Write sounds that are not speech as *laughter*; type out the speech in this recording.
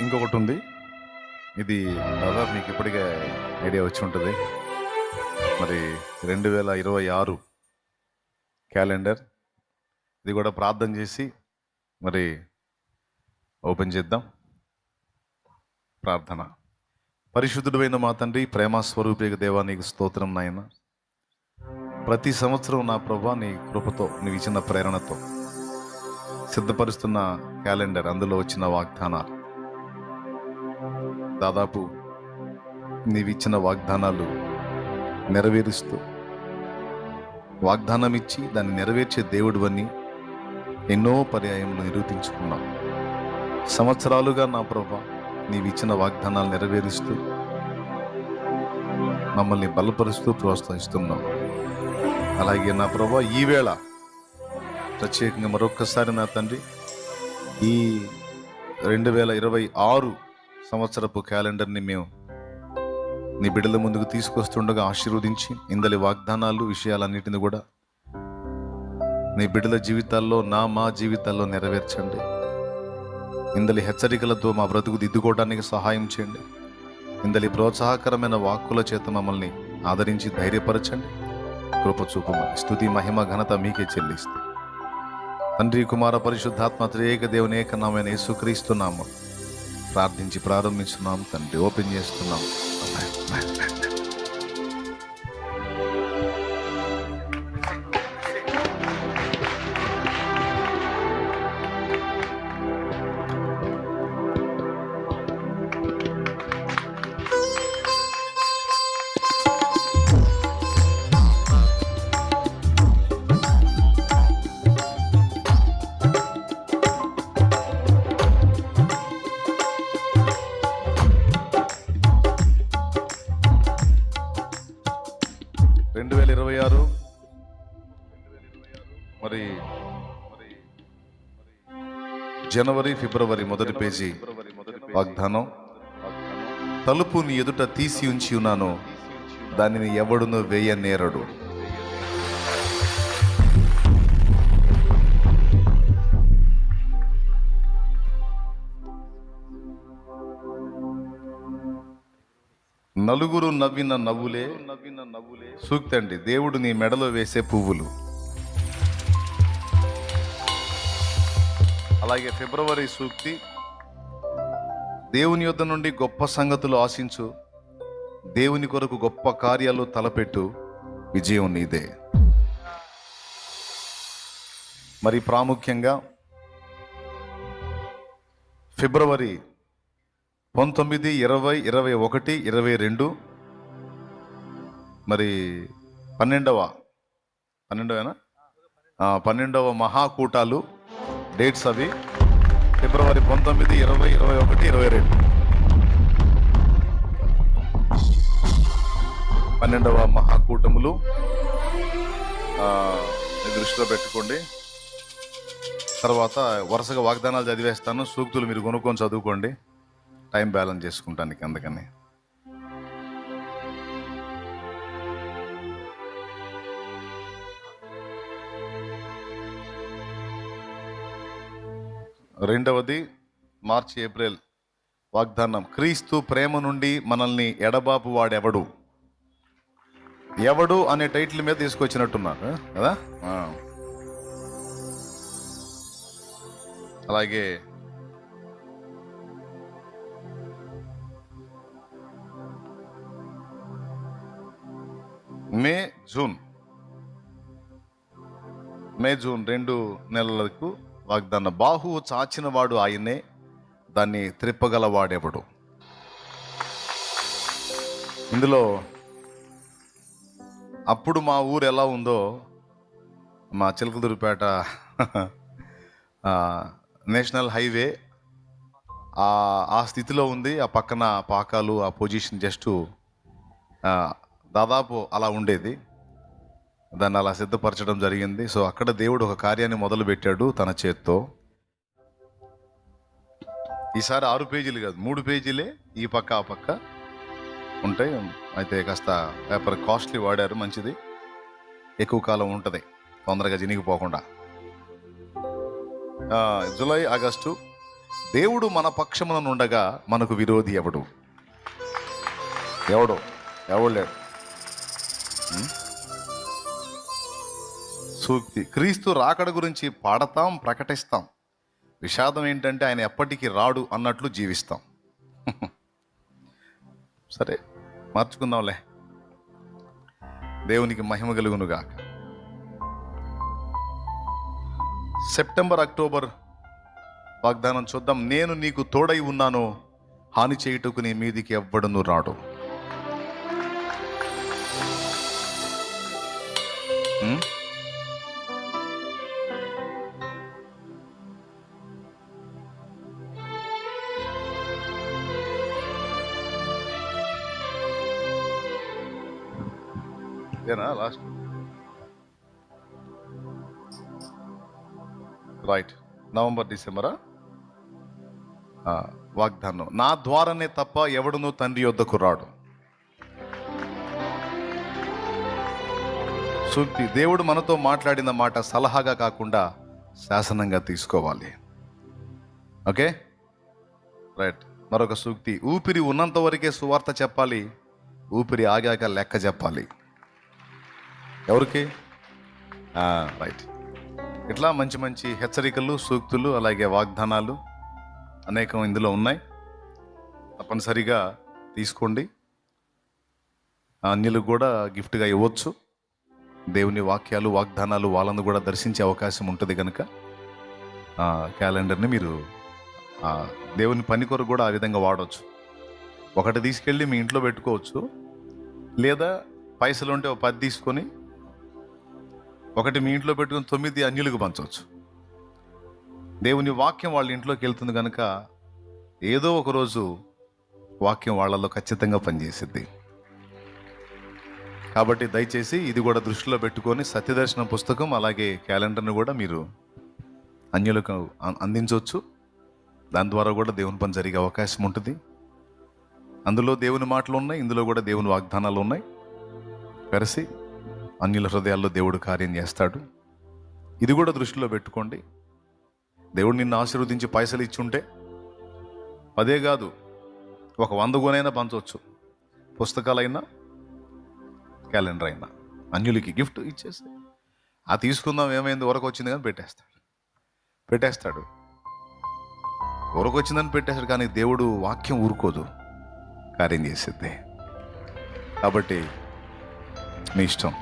ఇంకొకటి ఉంది. ఇది దాదాపు మీకు ఇప్పటికే ఐడియా వచ్చి ఉంటుంది. మరి రెండు వేల ఇరవై ఆరు క్యాలెండర్. ఇది కూడా ప్రార్థన చేసి మరి ఓపెన్ చేద్దాం. ప్రార్థన. పరిశుద్ధుడైన మా తండ్రి ప్రేమస్వరూపిక దేవా నీకు స్తోత్రం నాయన. ప్రతి సంవత్సరం నా ప్రభా నీ కృపతో నీవు ఇచ్చిన ప్రేరణతో సిద్ధపరుస్తున్న క్యాలెండర్. అందులో వచ్చిన వాగ్దానాలు. దాదాపు నీవిచ్చిన వాగ్దానాలు నెరవేరుస్తూ వాగ్దానం ఇచ్చి దాన్ని నెరవేర్చే దేవుడు అని ఎన్నో పర్యాయములు నిరూపించుకున్నాం. సంవత్సరాలుగా నా ప్రభా నీవిచ్చిన వాగ్దానాలు నెరవేరుస్తూ మమ్మల్ని బలపరుస్తూ ప్రోత్సహిస్తున్నాం. అలాగే నా ప్రభా ఈవేళ ప్రత్యేకంగా మరొక్కసారి నా తండ్రి ఈ రెండు వేల ఇరవై ఆరు సంవత్సరపు క్యాలెండర్ని మేము నీ బిడ్డల ముందుకు తీసుకొస్తుండగా ఆశీర్వదించి ఇందలి వాగ్దానాలు విషయాలన్నిటిని కూడా నీ బిడ్డల జీవితాల్లో నా మా జీవితాల్లో నెరవేర్చండి. ఇందలి హెచ్చరికలతో మా బ్రతుకు దిద్దుకోవడానికి సహాయం చేయండి. ఇందలి ప్రోత్సాహకరమైన వాక్కుల చేత మమ్మల్ని ఆదరించి ధైర్యపరచండి. కృప చూపమని మహిమ ఘనత మీకే చెల్లిస్తూ. తండ్రి కుమార పరిశుద్ధాత్మ త్రియేక దేవుని ఏకనామైన యేసుక్రీస్తున్నాము ప్రార్థించి ప్రారంభిస్తున్నాం తండ్రి ఓపెన్ చేస్తున్నాం. రెండు వేల ఇరవై ఆరు. మరి జనవరి ఫిబ్రవరి మొదటి పేజీ వాగ్దానం. తలుపు నీ ఎదుట తీసి ఉంచి ఉన్నాను. దానిని ఎవడును వేయనేరడు. నలుగురు నవ్విన నవ్వులే. నవ్విన నవ్వులే సూక్తి అండి దేవుడు నీ మెడలో వేసే పువ్వులు. అలాగే ఫిబ్రవరి సూక్తి దేవుని యొద్ద నుండి గొప్ప సంగతులు ఆశించు దేవుని కొరకు గొప్ప కార్యాలు తలపెట్టు విజయం నీదే. మరి ప్రాముఖ్యంగా ఫిబ్రవరి పంతొమ్మిది ఇరవై ఇరవై ఒకటి ఇరవై రెండు. మరి పన్నెండవ పన్నెండవేనా? పన్నెండవ మహాకూటాలు డేట్స్ అవి. ఫిబ్రవరి పంతొమ్మిది ఇరవై ఇరవై ఒకటి ఇరవై రెండు. పన్నెండవ మహాకూటములు. దృష్టిలో పెట్టుకోండి. తర్వాత వరుసగా వాగ్దానాలు చదివేస్తాను. సూక్తులు మీరు కొనుక్కొని చదువుకోండి. టైం బ్యాలెన్స్ చేసుకుంటానికి అందుకని. రెండవది మార్చి ఏప్రిల్ వాగ్దానం. క్రీస్తు ప్రేమ నుండి మనల్ని ఎడబాపు వాడెవడు? ఎవడు అనే టైటిల్ మీద తీసుకొచ్చినట్టున్నారు కదా? అలాగే మే జూన్. మే జూన్ రెండు నెలలకు వాగ్దాన బాహు చాచినవాడు ఆయనే దాన్ని త్రిప్పగలవాడెవడు? ఇందులో అప్పుడు మా ఊరు ఎలా ఉందో మా చిలకలూరిపేట నేషనల్ హైవే ఆ స్థితిలో ఉంది. ఆ పక్కన పాకాలు ఆ పొజిషన్ జస్ట్ దాదాపు అలా ఉండేది. దాన్ని అలా సిద్ధపరచడం జరిగింది. సో అక్కడ దేవుడు ఒక కార్యాన్ని మొదలు పెట్టాడు తన చేత్తో. ఈసారి ఆరు పేజీలు కాదు మూడు పేజీలే ఈ పక్క ఆ పక్క ఉంటాయి. అయితే కాస్త పేపర్ కాస్ట్లీ వాడారు మంచిది. ఎక్కువ కాలం ఉంటుంది తొందరగా చినిగిపోకుండా. జూలై ఆగస్టు దేవుడు మన పక్షమున ఉండగా మనకు విరోధి ఎవడు? ఎవడు? ఎవడు లేడు? సూక్తి. క్రీస్తు రాకడ గురించి పాడతాం ప్రకటిస్తాం. విషాదం ఏంటంటే ఆయన ఎప్పటికీ రాడు అన్నట్లు జీవిస్తాం. *laughs* సరే మార్చుకుందాంలే. దేవునికి మహిమ కలుగునుగాక. సెప్టెంబర్ అక్టోబర్ వాగ్దానం చూద్దాం. నేను నీకు తోడై ఉన్నాను. హాని చేయుటకు నీ మీదికి ఎవ్వడును రాడు. Hmm? ఇదేనా లాస్ట్ రైట్ నవంబర్ డిసెంబరా? వాగ్దానం. నా ద్వారానే తప్ప ఎవడునూ తండ్రి యొద్దకు రాడు. సూక్తి దేవుడు మనతో మాట్లాడిన మాట సలహాగా కాకుండా శాసనంగా తీసుకోవాలి. ఓకే? రైట్. మరొక సూక్తి. ఊపిరి ఉన్నంత వరకే సువార్త చెప్పాలి. ఊపిరి ఆగాక లెక్క చెప్పాలి. ఎవరికి? రైట్. ఇట్లా మంచి మంచి హెచ్చరికలు సూక్తులు అలాగే వాగ్దానాలు అనేకం ఇందులో ఉన్నాయి. తప్పనిసరిగా తీసుకోండి. అన్యులకు కూడా గిఫ్ట్గా ఇవ్వచ్చు. దేవుని వాక్యాలు వాగ్దానాలు వాళ్ళను కూడా దర్శించే అవకాశం ఉంటుంది కనుక క్యాలెండర్ని మీరు దేవుని పని కొరకు కూడా ఆ విధంగా వాడవచ్చు ఒకటి తీసుకెళ్ళి మీ ఇంట్లో పెట్టుకోవచ్చు. లేదా పైసలు ఉంటే ఒక పది తీసుకొని ఒకటి మీ ఇంట్లో పెట్టుకుని తొమ్మిది అన్యులకు పంచవచ్చు. దేవుని వాక్యం వాళ్ళ ఇంట్లోకి వెళ్తుంది కనుక ఏదో ఒక రోజు వాక్యం వాళ్ళలో ఖచ్చితంగా పనిచేసిద్ది. కాబట్టి దయచేసి ఇది కూడా దృష్టిలో పెట్టుకొని సత్యదర్శన పుస్తకం అలాగే క్యాలెండర్ని కూడా మీరు అన్యులకు అందించవచ్చు. దాని ద్వారా కూడా దేవుని పని జరిగే అవకాశం ఉంటుంది. అందులో దేవుని మాటలు ఉన్నాయి ఇందులో కూడా దేవుని వాగ్దానాలు ఉన్నాయి. కలిసి అన్యుల హృదయాల్లో దేవుడు కార్యం చేస్తాడు. ఇది కూడా దృష్టిలో పెట్టుకోండి. దేవుడు నిన్ను ఆశీర్వదించి పైసలు ఇచ్చుంటే అదే కాదు ఒక వంద గునైనా పంచవచ్చు. పుస్తకాలైనా క్యాలెండర్ అయినా అన్యులకి గిఫ్ట్ ఇచ్చేసి. ఆ తీసుకుందాం ఏమైంది? వరకు వచ్చింది కానీ పెట్టేస్తాడు. పెట్టేస్తాడు. వరకు వచ్చిందని పెట్టేస్తాడు కానీ దేవుడు వాక్యం ఊరుకోదు. కార్యం చేసిద్ది కాబట్టి మీ ఇష్టం.